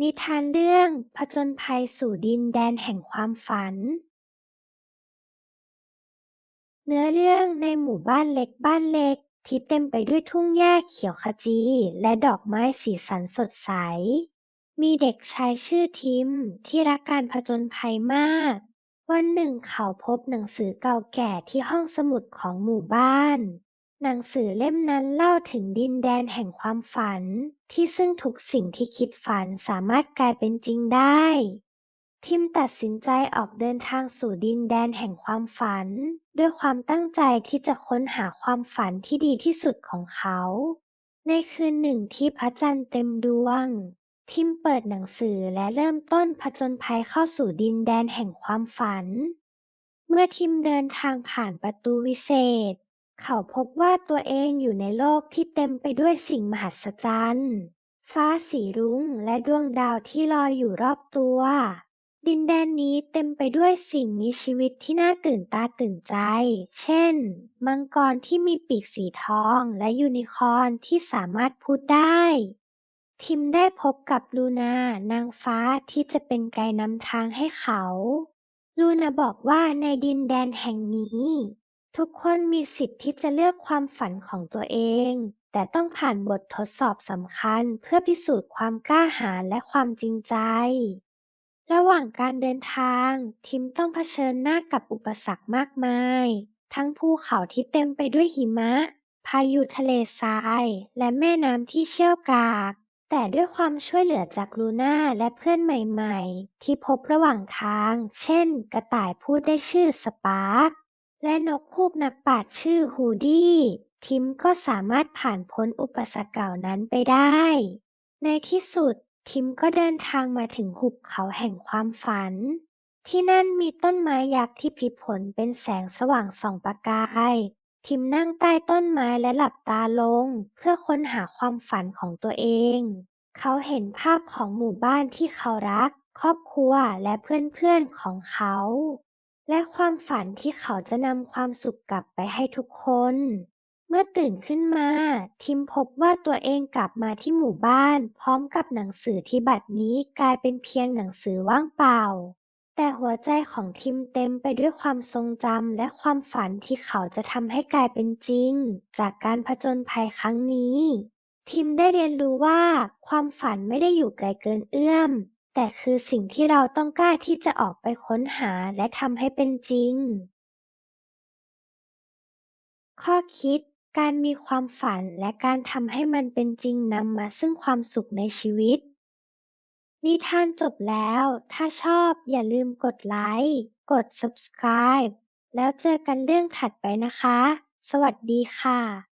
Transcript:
นิทานเรื่อง ผจญภัยสู่ดินแดนแห่งความฝัน เนื้อเรื่องในหมู่บ้านเล็กบ้านเล็ก ที่เต็มไปด้วยทุ่งหญ้าเขียวขจี และดอกไม้สีสันสดใส มีเด็กชายชื่อทิม ที่รักการผจญภัยมาก วันหนึ่งเขาพบหนังสือเก่าแก่ที่ห้องสมุดของหมู่บ้าน หนังสือเล่มนั้นเล่าถึงดินแดนแห่งความฝัน ที่ซึ่งทุกสิ่งที่คิดฝันสามารถกลายเป็นจริงได้ ทิมตัดสินใจออกเดินทางสู่ดินแดนแห่งความฝัน ด้วยความตั้งใจที่จะค้นหาความฝันที่ดีที่สุดของเขา ในคืนหนึ่งที่พระจันทร์เต็มดวง ทิมเปิดหนังสือและเริ่มต้นผจญภัยเข้าสู่ดินแดนแห่งความฝัน เมื่อทิมเดินทางผ่านประตูวิเศษ เขาพบว่าตัวเองอยู่ในโลกที่เต็มไปด้วยสิ่งมหัศจรรย์ ฟ้าสีรุ้งและดวงดาวที่ลอยอยู่รอบตัว ดินแดนนี้เต็มไปด้วยสิ่งมีชีวิตที่น่าตื่นตาตื่นใจ เช่น มังกรที่มีปีกสีทองและยูนิคอร์นที่สามารถพูดได้ ทิมได้พบกับลูนานางฟ้าที่จะเป็นไกด์นำทางให้เขา ลูนาบอกว่าในดินแดนแห่งนี้ ทุกคนมีสิทธิ์ที่จะเลือกความฝันของตัวเอง แต่ต้องผ่านบททดสอบสำคัญเพื่อพิสูจน์ความกล้าหาญและความจริงใจ ระหว่างการเดินทาง ทิมต้องเผชิญหน้ากับอุปสรรคมากมาย ทั้งภูเขาที่เต็มไปด้วยหิมะ พายุทะเลทราย และแม่น้ำที่เชี่ยวกราก แต่ด้วยความช่วยเหลือจากลูน่าและเพื่อนใหม่ ๆ ที่พบระหว่างทาง เช่น กระต่ายพูดได้ชื่อสปาร์ค และนกฮูกนักปราชญ์ชื่อฮูดี้ ทิมก็สามารถผ่านพ้นอุปสรรคเหล่านั้นไปได้ ในที่สุด ทิมก็เดินทางมาถึงหุบเขาแห่งความฝัน ที่นั่นมีต้นไม้ยักษ์ที่พลิผลเป็นแสงสว่างส่องประกาย ทิมนั่งใต้ต้นไม้และหลับตาลง เพื่อค้นหาความฝันของตัวเอง เขาเห็นภาพของหมู่บ้านที่เขารัก ครอบครัวและเพื่อนๆของเขา และความฝันที่เขาจะนำความสุขกลับไปให้ทุกคน เมื่อตื่นขึ้นมา ทิมพบว่าตัวเองกลับมาที่หมู่บ้าน พร้อมกับหนังสือที่บัดนี้กลายเป็นเพียงหนังสือว่างเปล่า แต่หัวใจของทิมเต็มไปด้วยความทรงจำและความฝันที่เขาจะทำให้กลายเป็นจริง จากการผจญภัยครั้งนี้ ทิมได้เรียนรู้ว่า ความฝันไม่ได้อยู่ไกลเกินเอื้อม แต่คือสิ่งที่เราต้องกล้าที่จะออกไปค้นหาและทำให้เป็นจริง ข้อคิด การมีความฝันและการทำให้มันเป็นจริงนำมาซึ่งความสุขในชีวิต นิทานจบแล้ว ถ้าชอบอย่าลืมกดไลค์ กด subscribe แล้วเจอกันเรื่องถัดไปนะคะ สวัสดีค่ะ